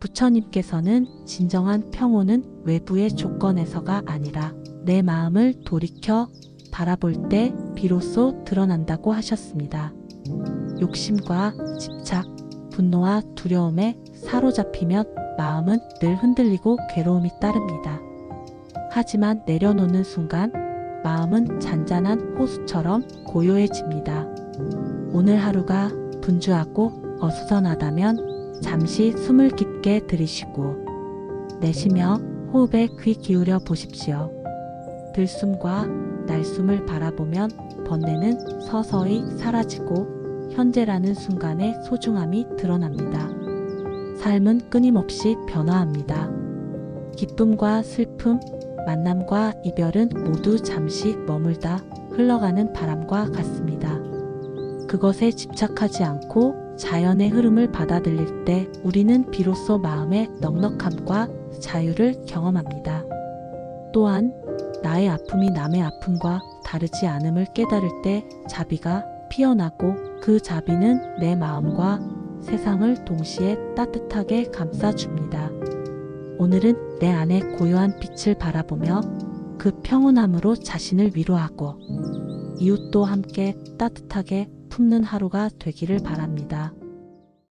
부처님께서는 진정한 평온은 외부의 조건에서가 아니라 내 마음을 돌이켜 바라볼 때 비로소 드러난다고 하셨습니다. 욕심과 집착, 분노와 두려움에 사로잡히면 마음은 늘 흔들리고 괴로움이 따릅니다. 하지만 내려놓는 순간 마음은 잔잔한 호수처럼 고요해집니다. 오늘 하루가 분주하고 어수선하다면 잠시 숨을 깊게 들이쉬고 내쉬며 호흡에 귀 기울여 보십시오. 들숨과 날숨을 바라보면 번뇌는 서서히 사라지고 현재라는 순간의 소중함이 드러납니다. 삶은 끊임없이 변화합니다. 기쁨과 슬픔, 만남과 이별은 모두 잠시 머물다 흘러가는 바람과 같습니다. 그것에 집착하지 않고 자연의 흐름을 받아들일 때 우리는 비로소 마음의 넉넉함과 자유를 경험합니다. 또한 나의 아픔이 남의 아픔과 다르지 않음을 깨달을 때 자비가 피어나고 그 자비는 내 마음과 세상을 동시에 따뜻하게 감싸줍니다. 오늘은 내 안의 고요한 빛을 바라보며 그 평온함으로 자신을 위로하고 이웃도 함께 따뜻하게 품는 하루가 되기를 바랍니다.